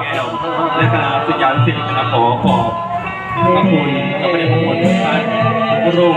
แก้วและคณะสุญญานุศิษย์นะครับขอขอบพระคุณและพระเดชพระคุณทุกท่านทุกรู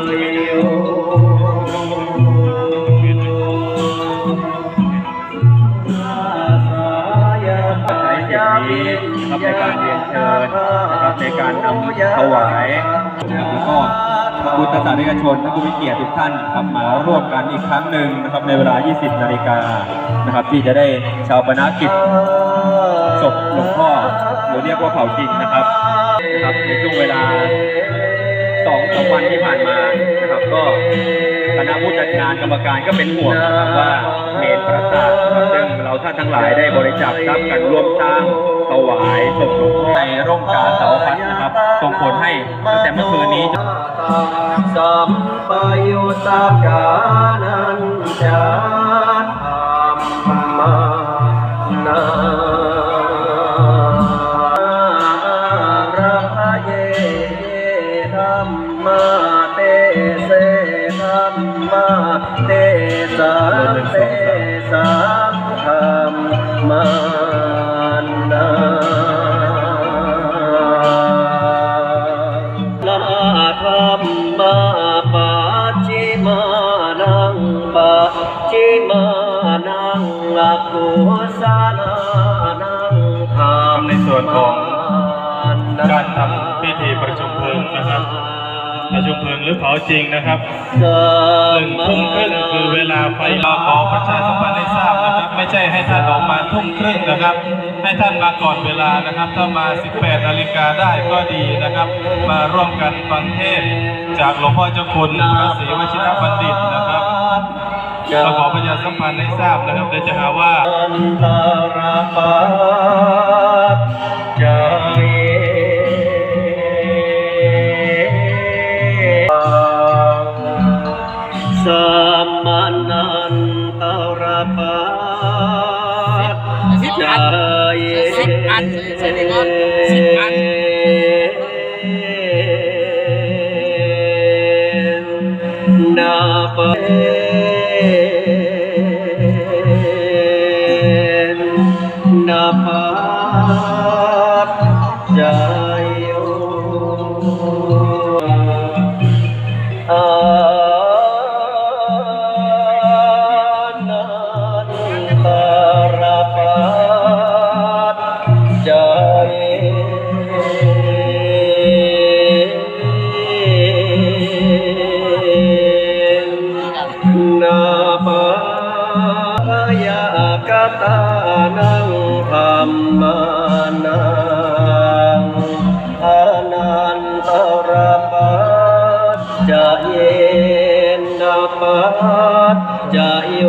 ใช้เสียงนี้นะครับในการเรียนเชิญนะครับในการนำถวายนะครับแล้วก็พุทธศาสนิกชนและผู้มีเกียรติทุกท่านนะครับมาร่วมกันอีกครั้งหนึ่งนะครับในเวลา 20 นาฬิกานะครับ ที่จะได้ชาวปนากิจศพหลวงพ่อหรือเรียกว่าเผาจริงนะครับนะครับในช่วงเวลา สองสามวันที่ผ่านมานะครับก็คณะผู้จัดงานกรรมการก็เป็นห่วงนะครับว่าเมนประสาทนะครับซึ่งเราท่านทั้งหลายได้บริจาคทรัพย์กันร่วมสร้างถวายศพหลวงพ่อในร่มกาเสาพัดนะครับส่งผลให้ตั้งแต่เมื่อคืนนี้ สัมปยุตตกานัน รรมาเตเสธรรมาเตสังเตสังธรรมานานาธรรมาปาจิมานังปาจิมานังอากุศลานังธรรมในส่วนของการทำพิธีประชุม นะครับประชุมเพลิงหรือเผาจริงนะครับหนึ่งทุ่มครึ่งคือเวลาไฟเราขอประชาสัมพันธ์ให้ทราบนะครับ ไม่ใช่ให้ท่านออกมาทุ่มครึ่งนะครับ ให้ท่านมาก่อนเวลานะครับ ถ้ามา 18 นาฬิกาได้ก็ดีนะครับ มาร่วมกันฟังเทศน์จากหลวงพ่อเจ้าคุณพระศรีวชิรบัณฑิตนะครับเราขอประชาสัมพันธ์ให้ทราบนะครับเดี๋ยวจะหาว่า จายสิบอันสิบอันสิบอันนาป นังธรรมานังอานันตรปัจจะเยนนปัจจะโย